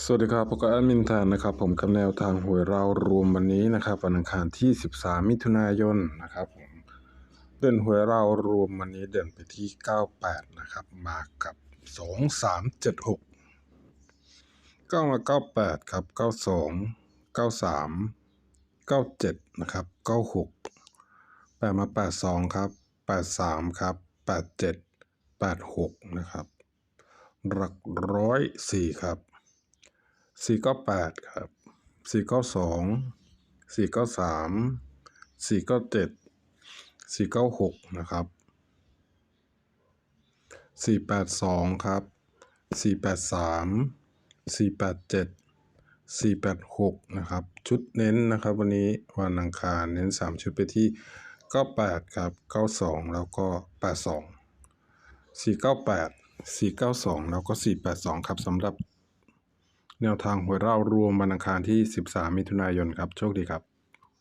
สวัสดีครับผมก็แอดมินแทนนะครับผมกับแนวทางหวยเรารวมวันนี้นะครับวันอังคารที่ 13 มิถุนายนนะครับผมเด่นหวยเรารวมวันนี้เด่นไปที่ 98 นะครับ มากับ 2376ก็มา98 ครับ 92 93 97 นะครับ 96 8 มา 82 ครับ 83 ครับ 87 86 นะครับหลักร้อยสี่ครับ สี่เก้าแปดครับสี่เก้าสองสี่เก้าสามสี่เก้าเจ็ดสี่เก้าหกนะครับสี่แปดสองครับสี่แปดสามสี่แปดเจ็ดสี่แปดหกนะครับ ชุดเน้นนะครับ วันนี้วันอังคารเน้นสามชุดไปที่เก้าแปดครับเก้าสองแล้วก็แปดสองสี่เก้าแปดสี่เก้าสองแล้วก็สี่แปดสองครับสำหรับ แนวทางหวยเล่ารวมวันอังคารที่ 13 มิถุนายนครับ โชคดีครับ